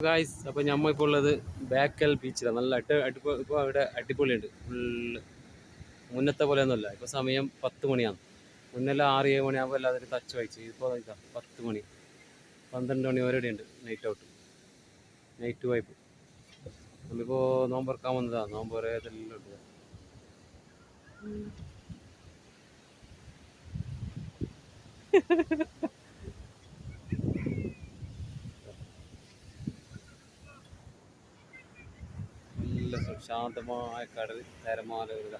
Guys അപ്പോൾ നമ്മൾ ഇപ്പോൾ ഉള്ളത് ബേക്കൽ ബീച്ചിലാണ് നല്ല അടി അടിപൊ ഇപ്പോൾ അവിടെ അടിപൊളിയുണ്ട്. ഫുള്ള് മുന്നത്തെ പോലെ ഒന്നുമല്ല ഇപ്പോൾ സമയം പത്ത് മണിയാണ്. മുന്നെല്ലാം ആറ് ഏഴ് മണിയാകുമ്പോൾ എല്ലാവരും തച്ച് വായിച്ചു ഇപ്പോൾ പത്ത് മണി. പന്ത്രണ്ട് മണി വരെ ഉണ്ട് നൈറ്റ് ഔട്ട് നൈറ്റ് വൈപ്പ് നമ്മളിപ്പോൾ നോമ്പറക്കാൻ വന്നതാണ് നോമ്പ് വരെ ഇതെല്ലാം ഉണ്ട്. ha സു- ശാന്തമായ കടൽ തിരമാലകൾ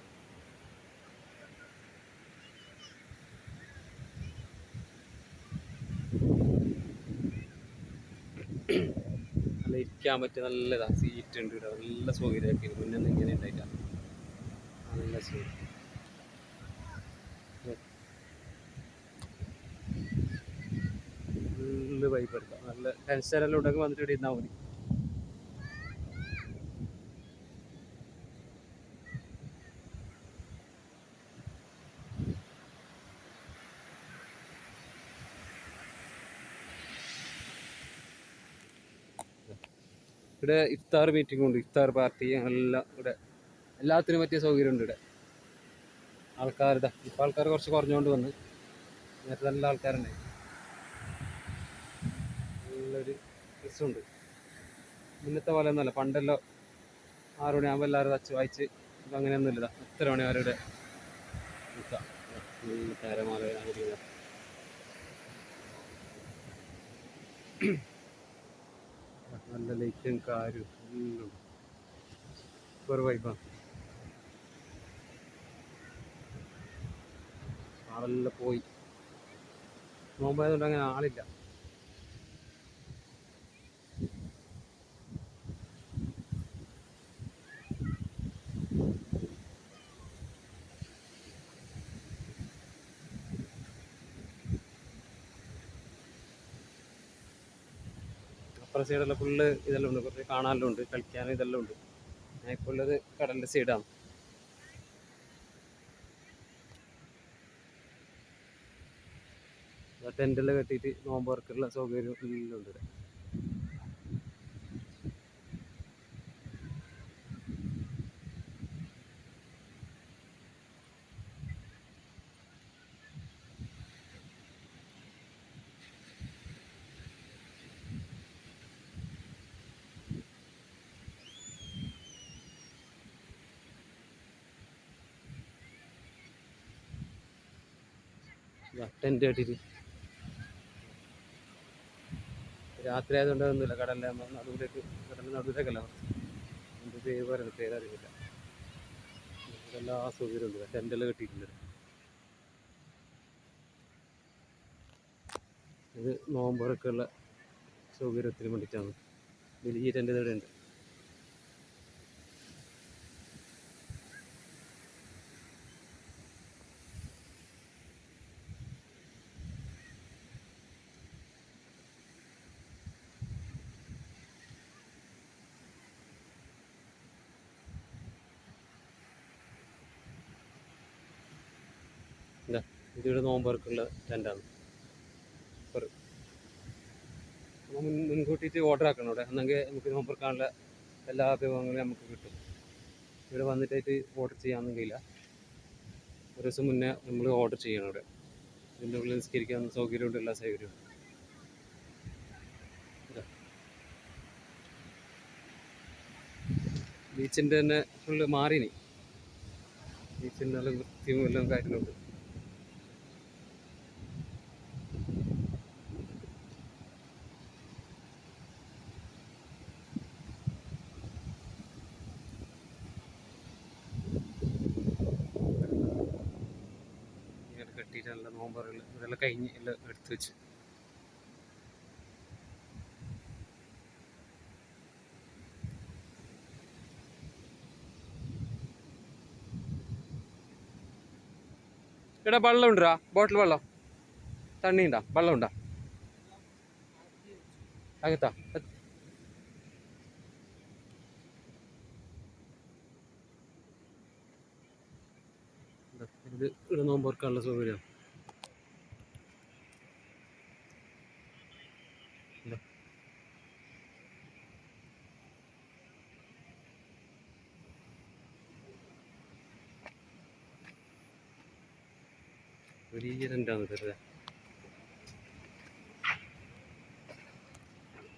നല്ല ഇരിക്കാൻ പറ്റിയ നല്ലതാ. സീറ്റ് ഉണ്ട് ഇവിടെ. നല്ല സൗകര്യമാക്കി മുന്നൊന്നും ഇങ്ങനെ ഉണ്ടായിട്ടാ. നല്ല സൗകര്യം. ഫുള്ള് വൈബ് എടുക്കാം. നല്ല ടെൻഷനെല്ലാം ഉണ്ടെങ്കിൽ വന്നിട്ട് ഇവിടെ ഇരുന്നാൽ മതി. ഇവിടെ ഇഫ്താർ മീറ്റിംഗ് ഉണ്ട് ഇഫ്താർ പാർട്ടി എല്ലാം ഇവിടെ. എല്ലാത്തിനും പറ്റിയ സൗകര്യമുണ്ട് ഇവിടെ. ആൾക്കാരുടെ ഇപ്പം ആൾക്കാർ കുറച്ച് കുറഞ്ഞുകൊണ്ട് വന്ന് നേരത്തെ നല്ല ആൾക്കാരുണ്ട്. നല്ലൊരു രസമുണ്ട്. മുന്നത്തെ പോലെ ഒന്നുമല്ല പണ്ടല്ലോ ആറ് മണിയാകുമ്പോൾ എല്ലാവരും തച്ച് വായിച്ച് ഇപ്പം അങ്ങനെയൊന്നുമില്ല എത്ര മണി അവരുടെ ഇതാ. നല്ല ലൈറ്റും കാരും എല്ലാം. ഒരു വൈബാണ് ആളെല്ലാം പോയി. നോമ്പായതുകൊണ്ട് അങ്ങനെ ആളില്ല. അപ്പുറം സൈഡെല്ലാം ഫുള്ള് ഇതെല്ലാം ഉണ്ട്. കുറച്ച് കാണാനെല്ലാം ഉണ്ട്. കളിക്കാനും ഇതെല്ലാം ഉണ്ട്. ഞാൻ ഇപ്പോൾ ഉള്ളത് കടലിന്റെ സൈഡാണ് ടെന്റെല്ലാം കെട്ടിയിട്ട് നോമ്പ് വർക്കുള്ള സൗകര്യം എല്ലാം ഉണ്ട് ഇവിടെ. ടെന്റ് കെട്ടിയിട്ട് രാത്രി ആയതുകൊണ്ട് ഒന്നുമില്ല കടലിലെ നടുവിലേക്ക് കടലിന്റെ നടുവിലേക്കല്ല എന്ത് പേര് പറയുന്നത് പേരറിയില്ല എല്ലാ ഉണ്ട്. ടെന്റെല്ലാം കെട്ടിയിട്ടുണ്ട്. ഇത് നോമ്പറൊക്കെയുള്ള സൗകര്യത്തിന് വേണ്ടിയിട്ടാണ്. വലിയ ടെന്റെ ഇവിടെ ഉണ്ട് ഇതാ നോമ്പർക്കുള്ള സൂപ്പർ നമ്മൾ മുൻ മുൻകൂട്ടിയിട്ട് ഓർഡർ ആക്കണം ഇവിടെ എന്നെങ്കിൽ നമുക്ക് നോമ്പർക്കാനുള്ള എല്ലാ വിഭവങ്ങളും നമുക്ക് കിട്ടും. ഇവിടെ വന്നിട്ടായിട്ട് ഓർഡർ ചെയ്യാനൊന്നും കഴിയില്ല. ഒരു ദിവസം മുന്നേ നമ്മൾ ഓർഡർ ചെയ്യണം ഇവിടെ ഇതിന്റെ ഉള്ളിൽ നിസ്കരിക്കാൻ സൗകര്യമുണ്ട് എല്ലാ സൗകര്യവും. ബീച്ചിന്റെ തന്നെ ഫുള്ള് മാറിനി ബീച്ചിന്റെ നല്ല വൃത്തിയും എല്ലാം കാര്യങ്ങളുണ്ട് ഇങ്ങനെ നോമ്പറുകൾ ഇതെല്ലാം കഴിഞ്ഞ് എല്ലാം എടുത്തു വെച്ച്. ഇവിടെ വെള്ളം ഉണ്ടാ ബോട്ടിൽ വെള്ളം. തണ്ണി ഉണ്ടാ? വെള്ളം ഉണ്ടാ? അകത്താ. ഇത് ഇവിടെ നോമ്പോർക്കാനുള്ള സൗകര്യം വീട്ടിലും ഒരു ഈ രണ്ടാമത്തെ